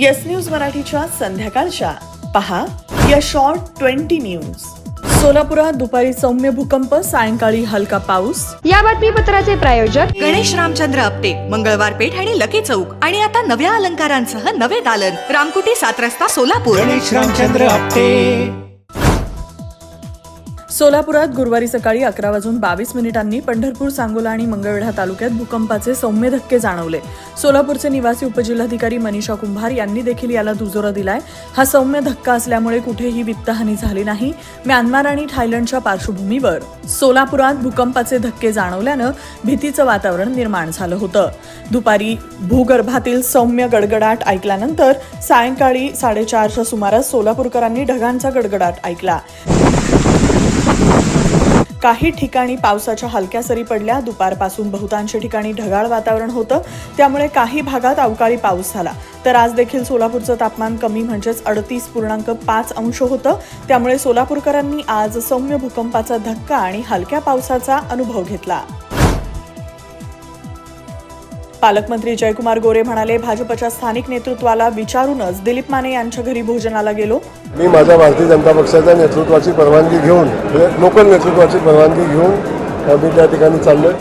Yes news मराठीच्या संध्याकाळच्या. पहा या शॉर्ट ट्वेंटी न्यूज सोलापुरात दुपारी सौम्य भूकंप सायंकाळी हलका पाऊस. या बातमीपत्राचे प्रायोजक गणेश रामचंद्र आपटे मंगळवार पेठ आणि लकी चौक. आणि आता नव्या अलंकारांसह नवे दालन. रामकुटी सात रस्ता सोलापूर. गणेश रामचंद्र आपटे. सोलापुरात गुरुवारी सकाळी अकरा वाजून बावीस मिनिटांनी पंढरपूर सांगोला आणि मंगळवेढा तालुक्यात भूकंपाचे सौम्य धक्के जाणवले. सोलापूरचे निवासी उपजिल्हाधिकारी मनीषा कुंभार यांनी देखील याला दुजोरा दिलाय. हा सौम्य धक्का असल्यामुळे कुठेही वित्तहानी झाली नाही. म्यानमार आणि थायलंडच्या पार्श्वभूमीवर सोलापुरात भूकंपाचे धक्के जाणवल्यानं भीतीचं वातावरण निर्माण झालं होतं. दुपारी भूगर्भातील सौम्य गडगडाट ऐकल्यानंतर सायंकाळी साडेचारच्या सुमारास सोलापूरकरांनी ढगांचा गडगडाट ऐकला. काही ठिकाणी पावसाच्या हलक्या सरी पडल्या. दुपारपासून बहुतांश ठिकाणी ढगाळ वातावरण होतं. त्यामुळे काही भागात अवकाळी पाऊस झाला. तर आज देखील सोलापूरचं तापमान कमी म्हणजेच अडतीस पूर्णांक पाच अंश होतं. त्यामुळे सोलापूरकरांनी आज सौम्य भूकंपाचा धक्का आणि हलक्या पावसाचा अनुभव घेतला. पालकमंत्री जयकुमार गोरे म्हणाले भाजपच्या स्थानिक नेतृत्वाला विचारूनच दिलीप माने यांच्या घरी भोजनाला गेलो. मी माझ्या भारतीय जनता पक्षाच्या नेतृत्वाची परवानगी घेऊन लोकल नेतृत्वाची परवानगी घेऊन मी त्या ठिकाणी चाललोय.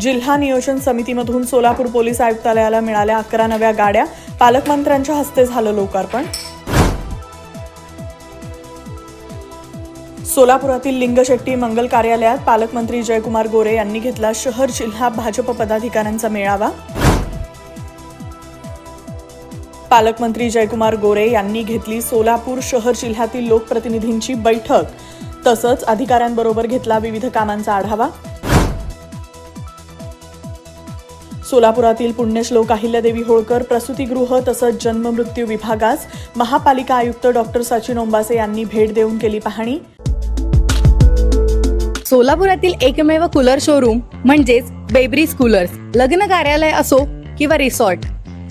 जिल्हा नियोजन समितीमधून सोलापूर पोलीस आयुक्तालयाला मिळाल्या अकरा नव्या गाड्या. पालकमंत्र्यांच्या हस्ते झालं लोकार्पण. सोलापुरातील लिंगशेट्टी मंगल कार्यालयात पालकमंत्री जयकुमार गोरे यांनी घेतला शहर जिल्हा भाजप पदाधिकाऱ्यांचा मेळावा. पालकमंत्री जयकुमार गोरे यांनी घेतली सोलापूर शहर जिल्ह्यातील लोकप्रतिनिधींची बैठक. तसंच अधिकाऱ्यांबरोबर घेतला विविध कामांचा आढावा. सोलापुरातील पुण्यश्लोक अहिल्यादेवी होळकर प्रसूतीगृह तसंच जन्ममृत्यू विभागास महापालिका आयुक्त डॉक्टर सचिन ओंबासे यांनी भेट देऊन केली पाहणी. सोलापुरातील एकमेव कूलर शोरूम म्हणजेच बेब्रीज कूलर्स लग्न कार्यालय असो किंवा रिसॉर्ट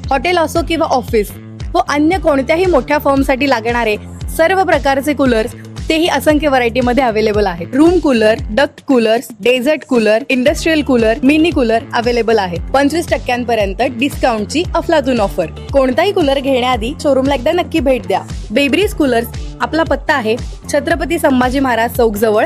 हॉटेल असो किंवा ऑफिस व अन्य कोणत्याही मोठ्या फॉर्मसाठी लागणारे सर्व प्रकारचे कूलर्स तेही असंख्य व्हरायटीमध्ये अवेलेबल आहेत. Room cooler duct coolers desert cooler industrial cooler mini cooler available आहे. पंचवीस टक्क्यांपर्यंत डिस्काउंटची अफलातून ऑफर कोणताही कूलर घेण्याआधी शोरूमला एकदा नक्की भेट द्या. बेब्रीज कूलर्स आपला पत्ता आहे छत्रपती संभाजी महाराज चौक जवळ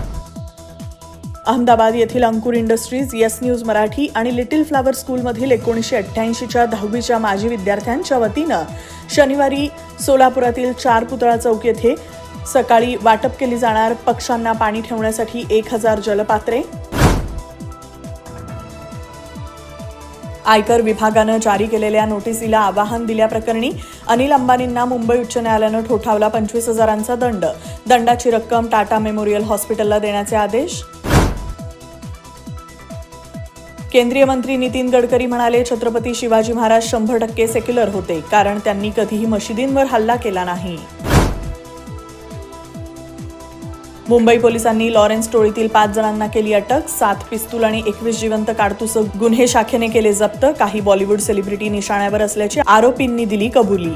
अहमदाबाद येथील Ankur industries yes news Marathi आणि लिटिल फ्लावर स्कूलमधील एकोणीसशे अठ्ठ्याऐंशीच्या दहावीच्या माजी विद्यार्थ्यांच्या वतीनं शनिवारी सोलापुरातील चार पुतळा चौक येथे सकाळी वाटप केली जाणार. पक्ष्यांना पाणी ठेवण्यासाठी एक हजार जलपात्रे. आयकर विभागानं जारी केलेल्या नोटिसीला आवाहन दिल्याप्रकरणी अनिल अंबानींना मुंबई उच्च न्यायालयानं ठोठावला पंचवीस हजारांचा दंड. दंडाची रक्कम टाटा मेमोरियल हॉस्पिटलला देण्याचे आदेश. केंद्रीय मंत्री नितीन गडकरी म्हणाले छत्रपती शिवाजी महाराज शंभर टक्के सेक्युलर होते कारण त्यांनी कधीही मशिदींवर हल्ला केला नाही. मुंबई पोलिसांनी लॉरेन्स टोळीतील पाच जणांना केली अटक सात पिस्तूल आणि एकवीस जिवंत काडतुस गुन्हे शाखेने केले जप्त काही बॉलिवूड सेलिब्रिटी निशाण्यावर असल्याची आरोपींनी दिली कबुली.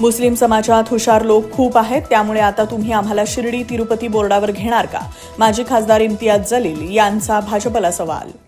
मुस्लिम समाजात हुशार लोक खूप आहेत त्यामुळे आता तुम्ही आम्हाला शिर्डी तिरुपती बोर्डावर घेणार का? माजी खासदार इम्तियाज जलील यांचा भाजपला सवाल.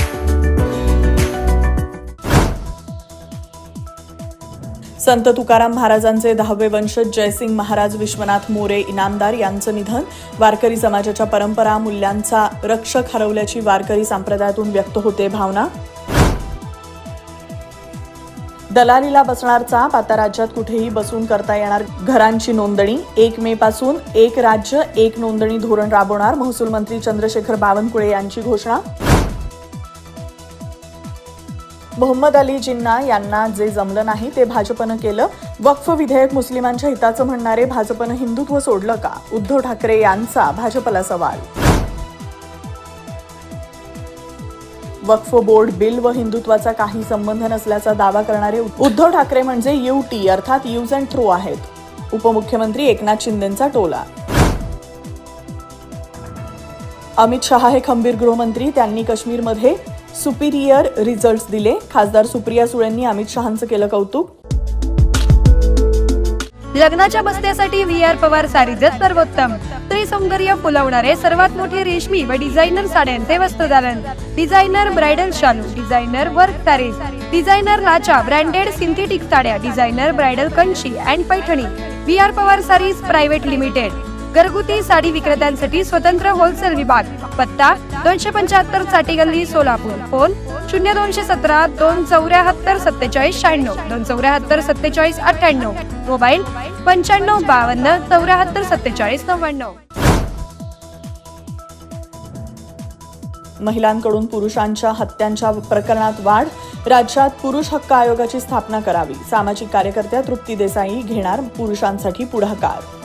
संत तुकाराम महाराजांचे दहावे वंशज जयसिंग महाराज विश्वनाथ मोरे इनामदार यांचं निधन वारकरी समाजाच्या परंपरा मूल्यांचा रक्षक हरवल्याची वारकरी संप्रदायातून व्यक्त होते भावना. दलालीला बसणार चाप आता राज्यात कुठेही बसून करता येणार घरांची नोंदणी. एक मे पासून एक राज्य एक नोंदणी धोरण राबवणार महसूल मंत्री चंद्रशेखर बावनकुळे यांची घोषणा. मोहम्मद अली जिन्ना यांना जे जमलं नाही ते भाजपनं केलं. वक्फ विधेयक मुस्लिमांच्या हिताचं म्हणणारे भाजपनं हिंदुत्व सोडलं का? उद्धव ठाकरे यांचा भाजपला सवाल. वक्फ बोर्ड बिल व हिंदुत्वाचा काही संबंध नसल्याचा दावा करणारे उद्धव ठाकरे म्हणजे युटी अर्थात यूज अँड थ्रो आहेत. उपमुख्यमंत्री एकनाथ शिंदेचा टोला. अमित शहा हे खंबीर गृहमंत्री त्यांनी काश्मीरमध्ये सुपिरियर रिझल्ट दिले. खासदार सुप्रिया सुळेंनी अमित शहांचं केलं कौतुक. लग्नाच्या बसण्यासाठी व्ही आर पवार सारीजच सर्वोत्तम. स्त्री सौंदर्य फुलवणारे सर्वात मोठे रेशमी व डिझायनर साड्यांचे वस्त्रदालन डिझायनर ब्रायडल शालू डिझायनर वर्क सारीज डिझायनर लाचा ब्रँडेड सिंथेटिक साड्या designer bridal Kanchi and Paithani. V R Pawar sarees private limited. घरगुती साडी विक्रेत्यांसाठी स्वतंत्र होलसेल विभाग. पत्ता दोनशे पंच्याहत्तरसाठी गल्ली सोलापूर. फोन शून्य दोनशे सतरा दोन चौऱ्याहत्तर सत्तेचाळीस शहाण्णव. दोन चौऱ्याहत्तर सत्तेचाळीस अठ्ठ्याण्णव. मोबाईल पंच्याण्णव बावन्न चौऱ्याहत्तर सत्तेचाळीस नव्याण्णव. महिलांकडून पुरुषांच्या हत्यांच्या प्रकरणात वाढ. राज्यात पुरुष हक्क आयोगाची स्थापना करावी. सामाजिक कार्यकर्त्या तृप्ती देसाई घेणार पुरुषांसाठी पुढाकार.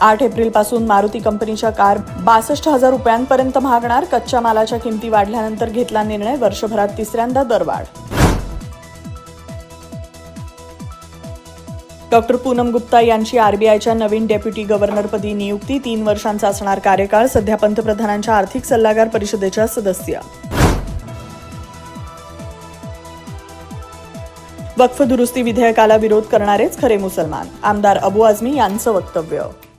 आठ एप्रिलपासून मारुती कंपनीच्या कार बासष्ट हजार रुपयांपर्यंत महागणार. कच्च्या मालाच्या किमती वाढल्यानंतर घेतला निर्णय वर्षभरात तिसऱ्यांदा दरवाढ. डॉक्टर पूनम गुप्ता यांची आरबीआयच्या नवीन डेप्युटी गव्हर्नरपदी नियुक्ती. तीन वर्षांचा असणार कार्यकाळ सध्या पंतप्रधानांच्या आर्थिक सल्लागार परिषदेच्या सदस्य. वक्फ दुरुस्ती विधेयकाला विरोध करणारेच खरे मुसलमान. आमदार अबू आझमी यांचं वक्तव्य.